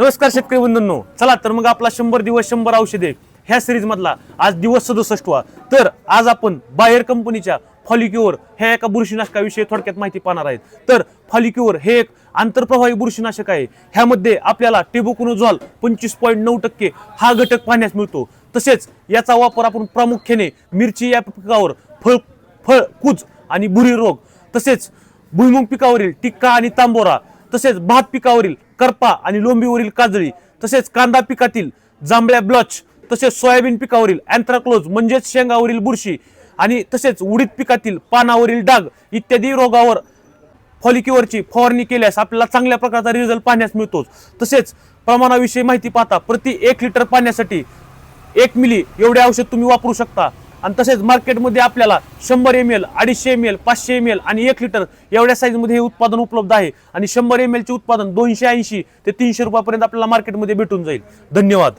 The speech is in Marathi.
नमस्कार शेतकरी बंधूंनो. चला तर मग आपला शंभर दिवस शंभर औषधे ह्या सिरीज मधला आज दिवस सदुसष्टवा. तर आज आपण बायर कंपनीच्या फॉलिक्युअर ह्या एका बुरशीनाशकाविषयी थोडक्यात माहिती पाहणार आहेत. तर फॉलिक्युअर हे एक आंतरप्रवाही बुरशीनाशक आहे. ह्यामध्ये आपल्याला टेबुकुनोझॉल पंचवीस पॉईंट नऊ टक्के हा घटक पाहण्यास मिळतो. तसेच याचा वापर आपण प्रामुख्याने मिरची या पिकावर फळ फळ कुज आणि बुरी रोग तसेच भुईमुग पिकावरील टिक्का आणि तांबोरा तसेच भात पिकावरील करपा आणि लोंबीवरील काजळी तसेच कांदा पिकातील जांभळ्या ब्लॉच तसेच सोयाबीन पिकावरील अँथ्राक्लोज म्हणजेच शेंगावरील बुरशी आणि तसेच उडीद पिकातील पानावरील डाग इत्यादी रोगावर फॉलिक्युअरची फवारणी केल्यास आपल्याला चांगल्या प्रकारचा रिझल्ट पाहण्यास मिळतो तसेच प्रमाणाविषयी माहिती पाहता प्रति एक लिटर पाण्यासाठी एक मिली एवढे औषध तुम्ही वापरू शकता. आणि तसेच मार्केटमध्ये आपल्याला शंभर एम एल अडीचशे एम एल पाचशे एम एल आणि एक लिटर एवढ्या साईजमध्ये हे उत्पादन उपलब्ध आहे. आणि शंभर एम एलचे उत्पादन दोनशे ऐंशी ते तीनशे रुपयापर्यंत आपल्याला मार्केटमध्ये भेटून जाईल. धन्यवाद.